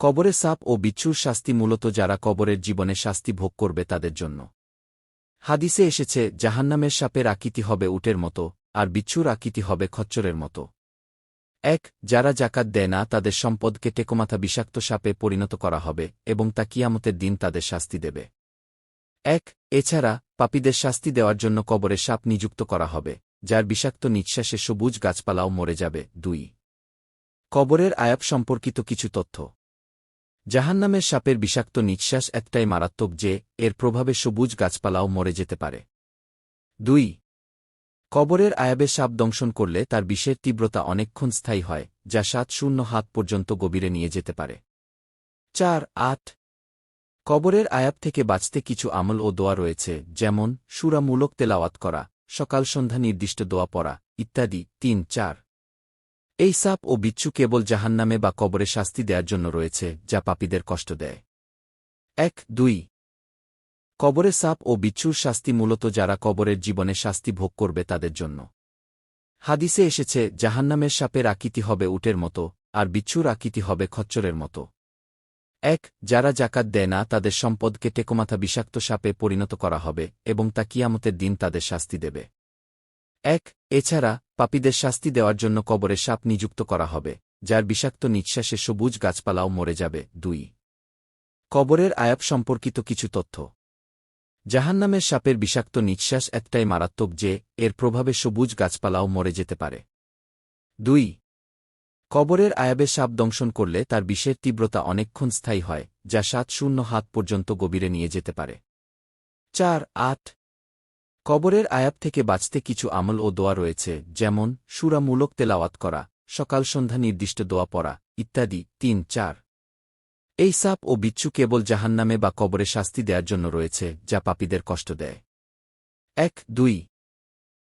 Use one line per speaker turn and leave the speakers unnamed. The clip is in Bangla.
কবরে সাপ ও বিচ্ছুর শাস্তি মূলত যারা কবরের জীবনে শাস্তি ভোগ করবে তাদের জন্য। হাদিসে এসেছে, জাহান্নামের সাপের আকৃতি হবে উটের মতো, আর বিচ্ছুর আকৃতি হবে খচ্চরের মতো। এক, যারা জাকাত দেয় না, তাদের সম্পদকে টেকোমাথা বিষাক্ত সাপে পরিণত করা হবে এবং তা কিয়ামতের দিন তাদের শাস্তি দেবে। এক, এছাড়া, পাপীদের শাস্তি দেওয়ার জন্য কবরে সাপ নিযুক্ত করা হবে, যার বিষাক্ত নিঃশ্বাসে সবুজ গাছপালাও মরে যাবে। দুই, কবরের আয়াব সম্পর্কিত কিছু তথ্য। জাহান্নামের সাপের বিষাক্ত নিঃশ্বাস একটাই মারাত্মক যে, এর প্রভাবে সবুজ গাছপালাও মরে যেতে পারে। দুই, কবরের আয়াবে সাপ দংশন করলে তার বিষের তীব্রতা অনেকক্ষণ স্থায়ী হয়, যা সাত শূন্য হাত পর্যন্ত গভীরে নিয়ে যেতে পারে। চার, আট, কবরের আয়াব থেকে বাঁচতে কিছু আমল ও দোয়া রয়েছে, যেমন সুরামূলক তেলাওয়াত করা, সকাল সন্ধ্যা নির্দিষ্ট দোয়া পড়া, ইত্যাদি। তিন, চার এই সাপ ও বিচ্ছু কেবল জাহান্নামে বা কবরে শাস্তি দেওয়ার জন্য রয়েছে, যা পাপীদের কষ্ট দেয়। এক, দুই। কবরে সাপ ও বিচ্ছুর শাস্তি মূলত যারা কবরের জীবনে শাস্তি ভোগ করবে তাদের জন্য। হাদিসে এসেছে, জাহান্নামের সাপের আকৃতি হবে উটের মতো, আর বিচ্ছুর আকৃতি হবে খচ্চরের মতো। এক, যারা জাকাত দেয় না, তাদের সম্পদকে টেকোমাথা বিষাক্ত সাপে পরিণত করা হবে, এবং তা কিয়ামতের দিন তাদের শাস্তি দেবে। এক, এছাড়া, পাপীদের শাস্তি দেওয়ার জন্য কবরে সাপ নিযুক্ত করা হবে, যার বিষাক্ত নিঃশ্বাসে সবুজ গাছপালাও মরে যাবে। দুই, কবরের আয়াব সম্পর্কিত কিছু তথ্য। জাহান্নামের সাপের বিষাক্ত নিঃশ্বাস একটাই মারাত্মক যে, এর প্রভাবে সবুজ গাছপালাও মরে যেতে পারে। দুই, কবরের আয়াবে সাপ দংশন করলে তার বিষের তীব্রতা অনেকক্ষণ স্থায়ী হয়, যা সাত শূন্য হাত পর্যন্ত গভীরে নিয়ে যেতে পারে। চার, আট কবরের আয়াত থেকে বাঁচতে কিছু আমল ও দোয়া রয়েছে, যেমন সুরামূলক তেলাওয়াত করা, সকাল সন্ধ্যা নির্দিষ্ট দোয়া পড়া, ইত্যাদি। তিন, চার। এই সাপ ও বিচ্ছু কেবল জাহান্নামে বা কবরে শাস্তি দেওয়ার জন্য রয়েছে, যা পাপীদের কষ্ট দেয়। এক, দুই।